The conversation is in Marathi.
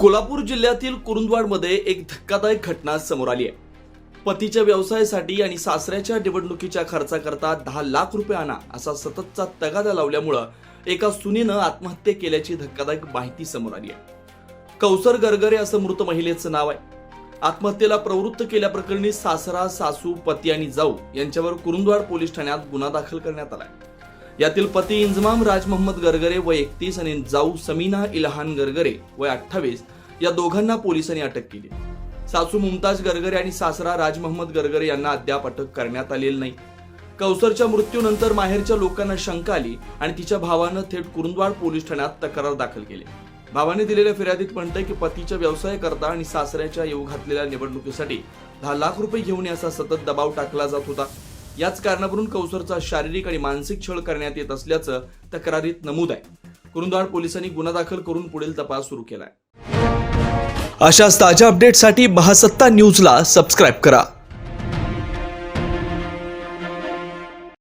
कोल्हापूर जिल्ह्यातील कुरुंदवाडमध्ये एक धक्कादायक घटना समोर आली आहे. पतीच्या व्यवसायासाठी आणि सासऱ्याच्या निवडणुकीच्या खर्चाकरता दहा लाख रुपये आणा असा सततचा तगादा लावल्यामुळं एका सुनीनं आत्महत्या केल्याची धक्कादायक माहिती समोर आली आहे. कौसर गरगरे असं मृत महिलेचं नाव आहे. आत्महत्येला प्रवृत्त केल्याप्रकरणी सासरा सासू पती आणि जाऊ यांच्यावर कुरुंदवाड पोलीस ठाण्यात गुन्हा दाखल करण्यात आलाय. यातील पती इंजमाम राज मोहम्मद गरगरे व एकतीस आणि जाऊ समीना इलहान गरगरे व अठ्ठावीस या दोघांना पोलिसांनी अटक केली. सासू मुमताज गरगरे आणि सासरा राज मोहम्मद गरगरे यांना अद्याप अटक करण्यात आलेली नाही. कौसरच्या मृत्यूनंतर माहेरच्या लोकांना शंका आली आणि तिच्या भावानं थेट कुरुंदवाड पोलीस ठाण्यात तक्रार दाखल केली. भावाने दिलेल्या फिर्यादीत म्हणतंय की पतीच्या व्यवसायाकरता आणि सासऱ्याच्या येऊ घातलेल्या निवडणुकीसाठी दहा लाख रुपये घेऊन याचा सतत दबाव टाकला जात होता. याच कारणावरून कौसरचा शारीरिक आणि मानसिक छळ करण्यात येत असल्याचं तक्रारीत नमूद आहे. कुरुंदवाड पोलिसांनी गुन्हा दाखल करून पुढील तपास सुरू केलाय. अशाच ताज्या अपडेटसाठी बहासत्ता न्यूजला सबस्क्राईब करा.